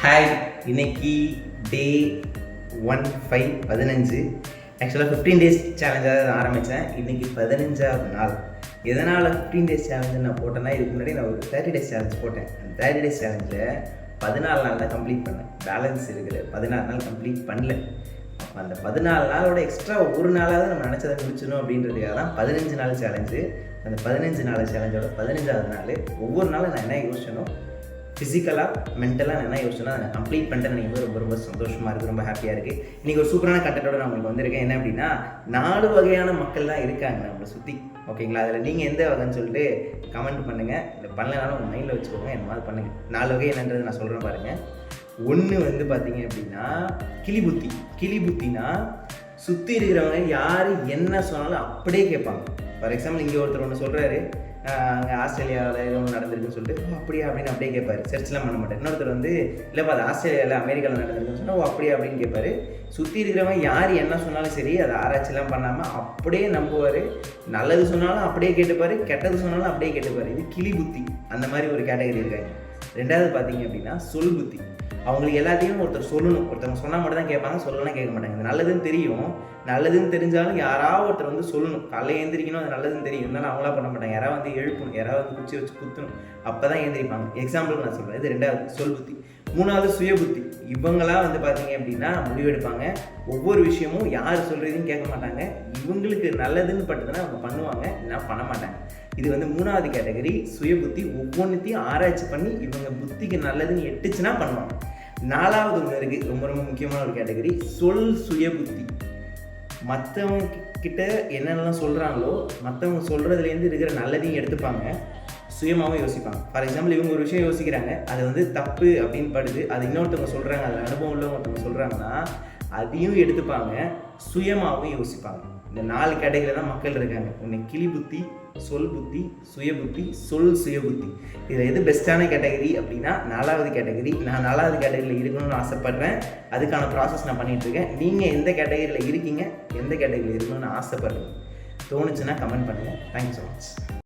Hi இன்னைக்கு day one five பதினஞ்சு. ஆக்சுவலாக ஃபிஃப்டீன் டேஸ் சேலஞ்சாக ஆரம்பித்தேன் இன்னைக்கு பதினஞ்சாவது நாள். எதனால் ஃபிஃப்டீன் டேஸ் சேலஞ்சு நான் போட்டேன்னா இதுக்கு முன்னாடி நான் ஒரு தேர்ட்டி டேஸ் சேலஞ்ச் போட்டேன். அந்த தேர்ட்டி டேஸ் சேலஞ்சில் பதினாலு நாள் தான் கம்ப்ளீட் பண்ணேன். பேலன்ஸ் இருக்குது. பதினாறு நாள் கம்ப்ளீட் பண்ணல. அப்போ அந்த பதினாலு நாளோட எக்ஸ்ட்ரா ஒரு நாளாவது நம்ம நினச்சதை முடிச்சணும் அப்படின்றதுக்காக தான் பதினஞ்சு நாள் சேலஞ்சு அந்த பதினஞ்சு நாள் சேலஞ்சோட பதினஞ்சாவது நாள். ஒவ்வொரு நாளும் நான் என்ன யோசிச்சனும் ஃபிசிக்கலாக மென்டலாக நான் என்ன யோசிச்சனோ அதை கம்ப்ளீட் பண்ணிட்டு நினைக்கும் ரொம்ப ரொம்ப சந்தோஷமாக இருக்குது ரொம்ப ஹாப்பியாக இருக்குது இன்றைக்கி ஒரு சூப்பரான கண்டென்ட்டோட நான் உங்களுக்கு வந்திருக்கேன். என்ன அப்படின்னா நாலு வகையான மக்கள் தான் இருக்காங்க நம்மளை சுற்றி ஓகேங்களா அதில் நீங்கள் எந்த வகைன்னு சொல்லிட்டு கமெண்ட் பண்ணுங்கள் இல்லை பண்ணலனாலும் உங்கள் மைண்டில் வச்சுக்கோங்க. என்ன மாதிரி பண்ணுங்கள் நாலு வகை என்னன்றது நான் சொல்கிறேன் பாருங்கள் ஒன்று வந்து பார்த்தீங்க அப்படின்னா கிளி புத்தி கிளி புத்தினா சுற்றி இருக்கிறவங்க யார் என்ன சொன்னாலும் அப்படியே கேட்பாங்க. ஃபார் எக்ஸாம்பிள் இங்கே ஒருத்தர் ஒன்று சொல்கிறாரு அங்கே ஆஸ்திரேலியாவில் எதுவும் நடந்திருக்குன்னு சொல்லிட்டு "ஓ, அப்படியா? அப்படின்னு அப்படியே கேட்பாரு. சர்ச்லாம் பண்ண மாட்டார். இன்னொருத்தர் வந்து இல்லைப்பா அது ஆஸ்திரேலியாவில் அமெரிக்காவில் நடந்திருக்குன்னு சொன்னால் ஓ அப்படியா? அப்படின்னு கேட்பாரு. சுற்றி இருக்கிறவங்க யார் என்ன சொன்னாலும் சரி அதை ஆராய்ச்சிலாம் பண்ணாமல் அப்படியே நம்புவார். நல்லது சொன்னாலும் அப்படியே கேட்டுப்பார் கெட்டது சொன்னாலும் அப்படியே கேட்டுப்பார். இது கிளி புத்தி. அந்த மாதிரி ஒரு கேட்டகரி இருக்காங்க. ரெண்டாவது பார்த்தீங்க அப்படின்னா சொல் புத்தி. அவங்களுக்கு எல்லாத்தையும் ஒருத்தர் சொல்லணும். ஒருத்தவங்க சொன்னால் மட்டும் தான் கேட்பாங்க சொல்லலாம் கேட்க மாட்டாங்க. இது நல்லதுன்னு தெரியும். நல்லதுன்னு தெரிஞ்சாலும் யாராவது ஒருத்தர் வந்து சொல்லணும். காலையில் எழுந்திரிக்கணும் அது நல்லதுன்னு தெரியும். இருந்தாலும் அவங்களா பண்ண மாட்டாங்க. யாராவது வந்து எழுப்பணும் யாராவது வந்து குச்சி வச்சு குத்தணும் அப்போ தான் எழுந்திரிப்பாங்க எக்ஸாம்பிளுக்கு நான் சொல்கிறேன் இது ரெண்டாவது சொல் புத்தி. மூணாவது சுய புத்தி. இவங்களாம் வந்து பார்த்தீங்க அப்படின்னா முடிவெடுப்பாங்க. ஒவ்வொரு விஷயமும் யார் சொல்கிறதையும் கேட்க மாட்டாங்க. இவங்களுக்கு நல்லதுன்னு பட்டதுன்னா அவங்க பண்ணுவாங்க. இல்லைன்னா பண்ண மாட்டாங்க. இது வந்து மூணாவது கேட்டகரி சுய புத்தி ஒவ்வொன்றத்தையும் ஆராய்ச்சி பண்ணி இவங்க புத்திக்கு நல்லதுன்னு எட்டுச்சுன்னா பண்ணுவாங்க. நாலாவது ஒன்று இருக்குது ரொம்ப ரொம்ப முக்கியமான ஒரு கேட்டகரி சொல் சுய புத்தி மற்றவங்க கிட்ட என்னென்னலாம் சொல்கிறாங்களோ மற்றவங்க சொல்கிறதுலேருந்து இருக்கிற நல்லதையும் எடுத்துப்பாங்க. சுயமாகவும் யோசிப்பாங்க. ஃபார் எக்ஸாம்பிள் இவங்க ஒரு விஷயம் யோசிக்கிறாங்க. அது வந்து தப்பு அப்படின்னு படுது. அது இன்னொருத்தவங்க சொல்கிறாங்க அதில் அனுபவம் உள்ளவங்க ஒருத்தவங்க சொல்கிறாங்கன்னா அதையும் எடுத்துப்பாங்க. சுயமாகவும் யோசிப்பாங்க. இந்த நாலு கேட்டகரியில் தான் மக்கள் இருக்காங்க. ஒன்று கிளி புத்தி சொல் புத்தி சுய புத்தி சொல் சுய புத்தி. இதில் எது பெஸ்ட்டான கேட்டகரி அப்படின்னா நாலாவது கேட்டகரி நான் நாலாவது கேட்டகரியில் இருக்கணும்னு ஆசைப்பட்றேன். அதுக்கான ப்ராசஸ் நான் பண்ணிகிட்ருக்கேன் நீங்கள் எந்த கேட்டகரியில் இருக்கீங்க எந்த கேட்டகரியில் இருக்கணும்னு ஆசைப்படுறீங்க தோணுச்சுன்னா கமெண்ட் பண்ணுங்கள் தேங்க்யூ ஸோ மச்